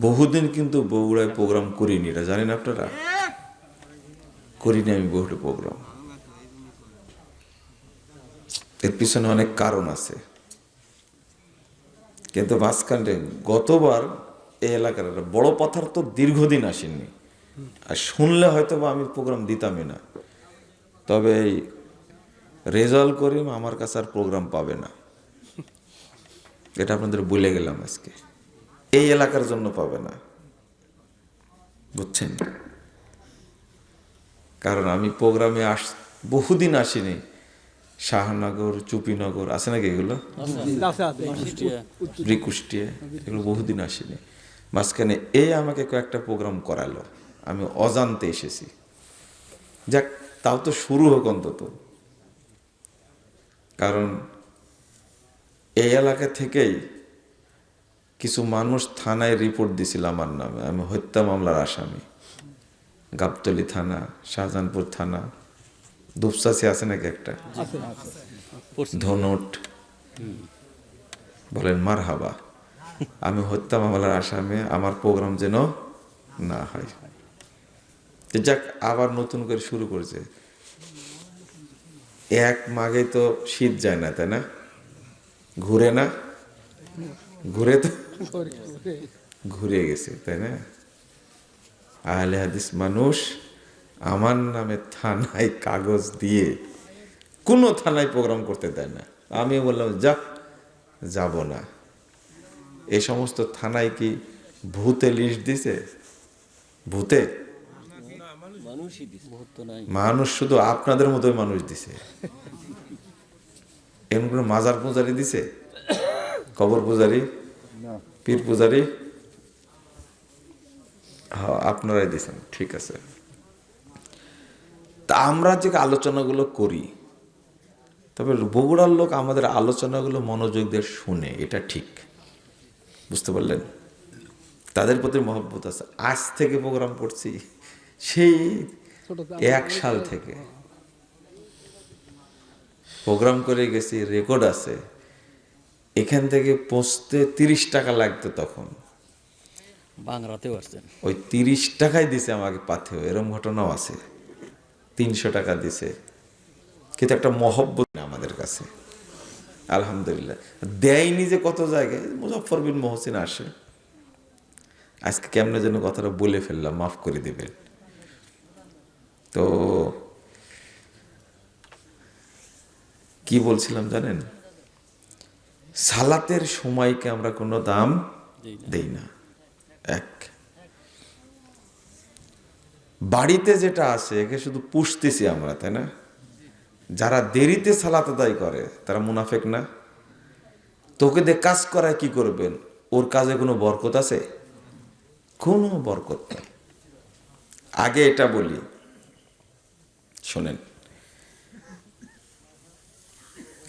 বহুদিন কিন্তু বগুড়ায় প্রোগ্রাম করিনি, এটা জানেন আপনারা? করিনি আমি বহুটা প্রোগ্রাম এর পিছনে অনেক কারণ আছে। কিন্তু মাঝখানে গতবার এই এলাকার একটা বড় পাথার তো দীর্ঘদিন আসেননি আর শুনলে হয়তো বা আমি প্রোগ্রাম দিতামই না। তবে এই রেজাল্ট করিম আমার কাছে আর প্রোগ্রাম পাবে না। এটা আপনাদের বলে গেলাম আজকে। এই এলাকার জন্য পাবে না। বুঝছেন? কারণ আমি প্রোগ্রামে আস বহুদিন আসিনি। শাহনগর চুপিনগর আছে নাকি এগুলো? রিকুষ্টিয়া এগুলো বহুদিন আসেনি। মাঝখানে এই আমাকে কয়েকটা প্রোগ্রাম করালো। আমি অজান্তে এসেছি। যাক তাও তো শুরু হোক অন্তত। কারণ এই এলাকা থেকেই কিছু মানুষ থানায় রিপোর্ট দিছিল আমার নামে। আমি হত্যা মামলার আসামি। গাবতলি থানা শাহজাহানপুর থানা। দুপসাসি আছে নাকি একটা? ধনট। বলেন মার হাবা আমি হত্যা মামলার আসামে। আমার প্রোগ্রাম যেন না হয়। যাক আবার নতুন করে শুরু করেছে। এক মাগে তো শীত যায় না তাই না? ঘুরে না? ঘুরে তো ঘুরে গেছে, তাই না? আহলে হাদিস মানুষ আমার নামে থানায় কাগজ দিয়ে কোনো থানায় প্রোগ্রাম করতে দেয় না। আমি বললাম যা যাব না। এই সমস্ত থানায় কি ভূতে লিস্ট দিছে? ভূতে? মানুষ শুধু আপনাদের মতোই মানুষ দিছে। এমন কোনো মাজার পূজারি দিছে? কবর পূজারি? পীর পূজারি? হ্যাঁ আপনারাই দিছেন ঠিক আছে। তা আমরা যে আলোচনাগুলো করি, তবে বগুড়ার লোক আমাদের আলোচনাগুলো মনোযোগ দিয়ে শুনে, এটা ঠিক। বুঝতে পারলেন? তাদের প্রতি মহব্বত আছে। আজ থেকে প্রোগ্রাম করছি, সেই এক সাল থেকে। প্রোগ্রাম করে গেছি, রেকর্ড আছে। এখান থেকে পৌঁছতে তিরিশ টাকা লাগতো তখন। বাংলাতেও আসছেন ওই তিরিশ টাকাই দিছে আমাকে পাথেও এরম ঘটনাও আছে। তিনশো টাকা দিছে। কিন্তু একটা মহব্বত না আমাদের কাছে। আলহামদুলিল্লাহ। দেয়নি যে কত জায়গায় মুজফর বিন মহসিন আসে। আজকে কেমনে যেন কথাটা বলে ফেললাম মাফ করে দিবেন। তো কি বলছিলাম জানেন? সালাতের সময়কে আমরা কোনো দাম দেই না। এক। বাড়িতে যেটা আছে একে শুধু পুষতেছি আমরা তাই না? যারা দেরিতে সালাত আদায় করে তারা মুনাফেক না। তোকে দিয়ে কাজ করায় কি করবেন? ওর কাজে কোনো বরকত আছে? কোনো বরকত নেই। আগে এটা বলি। শোনেন।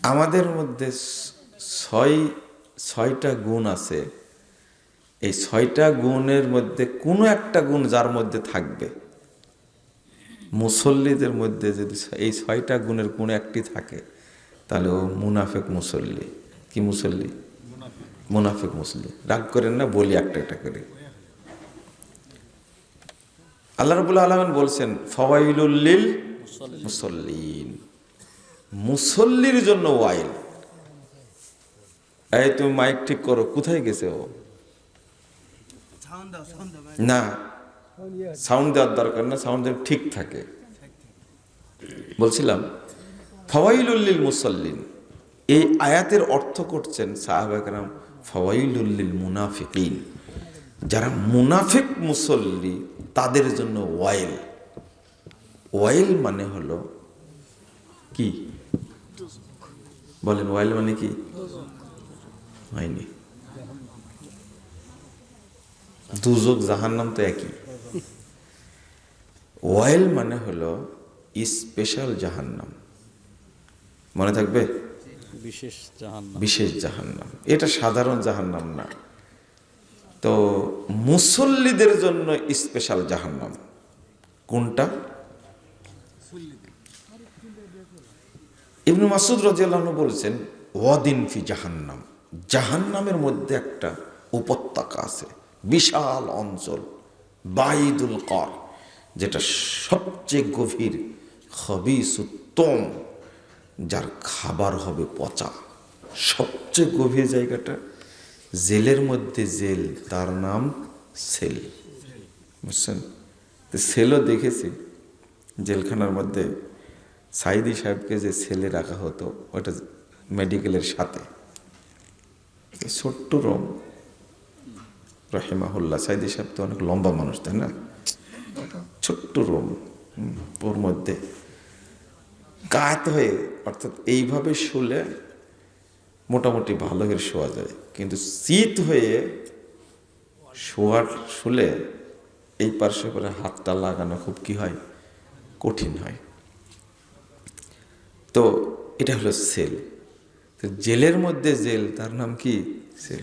আমাদের মধ্যে ছয়, ছয়টা গুণ আছে। এই ছয়টা গুণের মধ্যে কোনো একটা গুণ যার মধ্যে থাকবে। মুসল্লিদের মধ্যে যদি এই ছয়টা গুণের কোনো একটি থাকে, তাহলে ও মুনাফেক মুসল্লি। কি মুসল্লি? মুনাফেক মুসল্লি। রাগ করেন না, বলি একটা একটা করে। আল্লাহ রবুল্লা আলমেন বলছেন ফওয়াইলুল্লিল মুসল্লিন। মুসল্লির জন্য ওয়াইল। এই, তুমি মাইক ঠিক করো, কোথায় গেছে ও? না সাউন্ড দেওয়ার দরকার না সাউন্ড যেন ঠিক থাকে। বলছিলাম ফওয়াইলুল্লিল মুসল্লিন, এই আয়াতের অর্থ করছেন সাহাবাকরাম ফওয়াইলুল্লিল মুনাফিকিন। যারা মুনাফিক মুসল্লি, তাদের জন্য ওয়াইল। ওয়াইল মানে হলো কি? বলেন, ওয়াইল মানে কি? হয়নি। দুজক জাহান্নাম তো একই। ওয়াইল মানে হলো স্পেশাল জাহান্নাম। মনে থাকবে? বিশেষ জাহান বিশেষ জাহান্নাম। এটা সাধারণ জাহান্নাম না। তো মুসল্লিদের জন্য স্পেশাল জাহান্নাম। কোনটা? ইবনু মাসুদ রাজিয়াল্লাহ বলছেন ওয়াদিন ফি জাহান্নাম। জাহান্নামের মধ্যে একটা উপত্যকা আছে, বিশাল অঞ্চল, বাইদুল কর, যেটা সবচেয়ে গভীর খবিস উত্তম যার খাবার হবে পচা। সবচেয়ে গভীর জায়গাটা, জেলের মধ্যে জেল, তার নাম সেল। বুঝছেন? তো সেলও দেখেছি, জেলখানার মধ্যে সাইদি সাহেবকে যে সেলে রাখা হতো, ওটা মেডিকেলের সাথে। এই ছোট্ট রুম, রহেমাহুল্লাহ, সাইদি সাহেব তো অনেক লম্বা মানুষ, তাই না? ছোট্ট রুম ওর মধ্যে কাত হয়ে, অর্থাৎ এইভাবে শুলে মোটামুটি ভালো করে শোয়া যায়। কিন্তু শীত হয়ে শোয়ার, শুলে এই পার্শ্বে করে হাতটা লাগানো খুব কি হয়? কঠিন হয়। তো এটা হলো সেল। তো জেলের মধ্যে জেল, তার নাম কি? সেল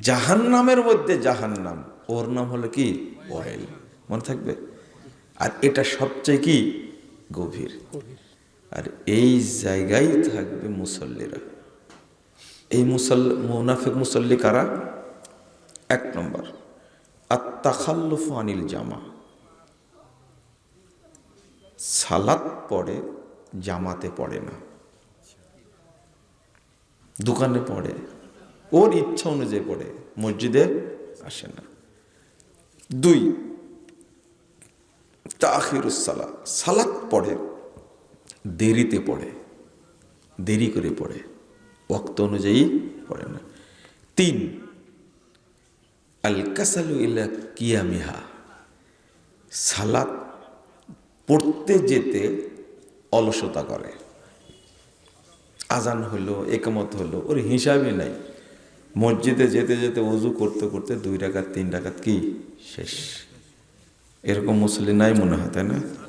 জাহান্নামের মধ্যে জাহান্নাম। ওর নাম হলো কি? অয়েল মনে থাকবে? আর এটা সবচেয়ে কি? গভীর। আর এই জায়গায় থাকবে মুসল্লিরা। এই মুসল, মুনাফিক মুসল্লি কারা? এক নম্বর। আত্মাখাল্লুফ আনিল জামা। সালাত পড়ে, জামাতে পড়ে না। দোকানে পড়ে, ওর ইচ্ছা অনুযায়ী পড়ে, মসজিদে আসে না। দুই তাহিরুসালা সালাত পড়ে, দেরিতে পড়ে, দেরি করে পড়ে ওক্ত অনুযায়ী পড়ে না। তিন, আল কাসালু ইলা কিয়ামিহা, সালাত পড়তে যেতে অলসতা করে। আজান হলো, একমত হলো, ওর হিসাবই নাই। মসজিদে যেতে যেতে অজু করতে করতে দুই টাকার তিন টাকা কি? শেষ। এরকম মুসলিম নাই মনে হয়, তাই না?